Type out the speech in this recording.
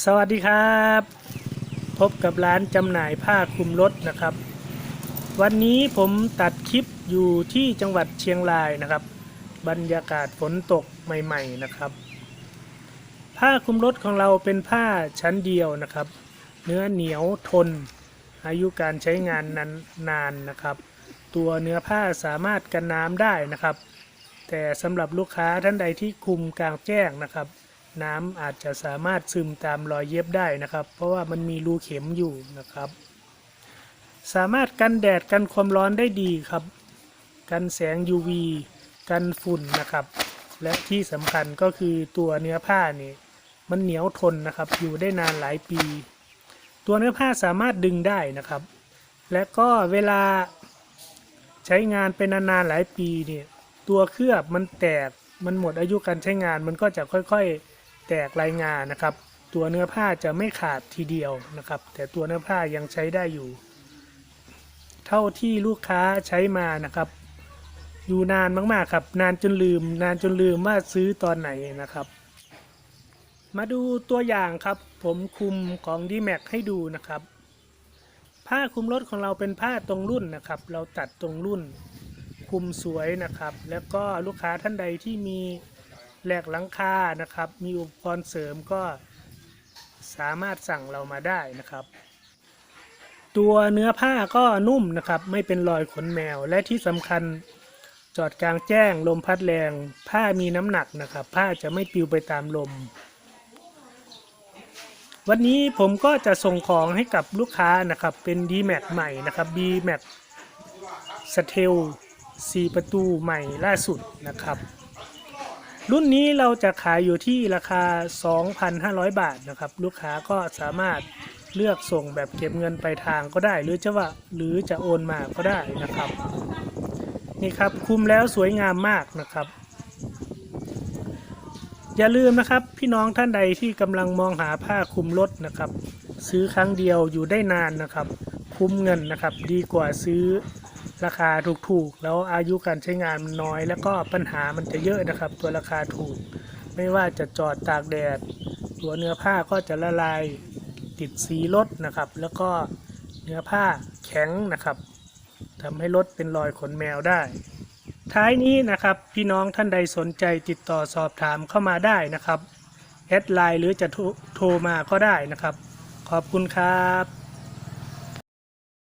สวัสดีครับ พบกับร้านจำหน่ายผ้าคลุมรถนะครับ วันนี้ผมตัดคลิปอยู่ที่จังหวัดเชียงรายนะครับ บรรยากาศฝนตกใหม่ ๆนะครับ ผ้าคลุมรถของเราเป็นผ้าชั้นเดียวนะครับ เนื้อเหนียวทน อายุการใช้งานนานนานนะครับ ตัวเนื้อผ้าสามารถกันน้ำได้นะครับ แต่สำหรับลูกค้าท่านใดที่คลุมกลางแจ้งนะครับ น้ำอาจจะสามารถซึมตามรอยเย็บได้นะครับ เพราะว่ามันมีรูเข็มอยู่นะครับ สามารถกันแดดกันความร้อนได้ดีครับ กันแสง UV กันฝุ่นนะครับ และที่สำคัญก็คือตัวเนื้อผ้านี่มันเหนียวทนนะครับ อยู่ได้นานหลายปี ตัวเนื้อผ้าสามารถดึงได้นะครับ และก็เวลาใช้งานเป็นนานๆหลายปีเนี่ยตัวเคลือบมันแตกมันหมดอายุการใช้งานมันก็จะค่อยๆ แตกรายงานนะครับ ตัวเนื้อผ้าจะไม่ขาดทีเดียวนะครับ แต่ตัวเนื้อผ้ายังใช้ได้อยู่ เท่าที่ลูกค้าใช้มานะครับ อยู่นานมากๆครับ นานจนลืม นานจนลืมว่าซื้อตอนไหนนะครับ มาดูตัวอย่างครับ ผมคุมของ d m a x ให้ดูนะครับ ผ้าคุมรถของเราเป็นผ้าตรงรุ่นนะครับ เราตัดตรงรุ่นคุมสวยนะครับ แล้วก็ลูกค้าท่านใดที่มี แหลกหลังคานะครับ มีอุปกรณ์เสริมก็สามารถสั่งเรามาได้นะครับ ตัวเนื้อผ้าก็นุ่มนะครับ ไม่เป็นรอยขนแมวและที่สำคัญจอดกลางแจ้งลมพัดแรง ผ้ามีน้ำหนักนะครับ ผ้าจะไม่ปลิวไปตามลม วันนี้ผมก็จะส่งของให้กับลูกค้านะครับ เป็น d m a x ใหม่นะครับ b m a x สเทล4ประตูใหม่ล่าสุดนะครับ รุ่นนี้เราจะขายอยู่ที่ราคา 2,500 บาทนะครับ ลูกค้าก็สามารถเลือกส่งแบบเก็บเงินไปลายทางก็ได้ หรือจะว่าหรือจะโอนมาก็ได้นะครับ นี่ครับคุมแล้วสวยงามมากนะครับ อย่าลืมนะครับพี่น้องท่านใดที่กำลังมองหาผ้าคลุมรถนะครับ ซื้อครั้งเดียวอยู่ได้นานนะครับ คุ้มเงินนะครับ ดีกว่าซื้อ ราคาถูกๆ แล้วอายุการใช้งานมันน้อย แล้วก็ปัญหามันจะเยอะนะครับ ตัวราคาถูก ไม่ว่าจะจอดตากแดด ตัวเนื้อผ้าก็จะละลายติดสีรถนะครับ แล้วก็เนื้อผ้าแข็งนะครับทำให้รถเป็นรอยขนแมวได้ ท้ายนี้นะครับพี่น้องท่านใดสนใจติดต่อสอบถามเข้ามาได้นะครับแอดไลน์หรือจะโทรโทรมาก็ได้นะครับ ขอบคุณครับ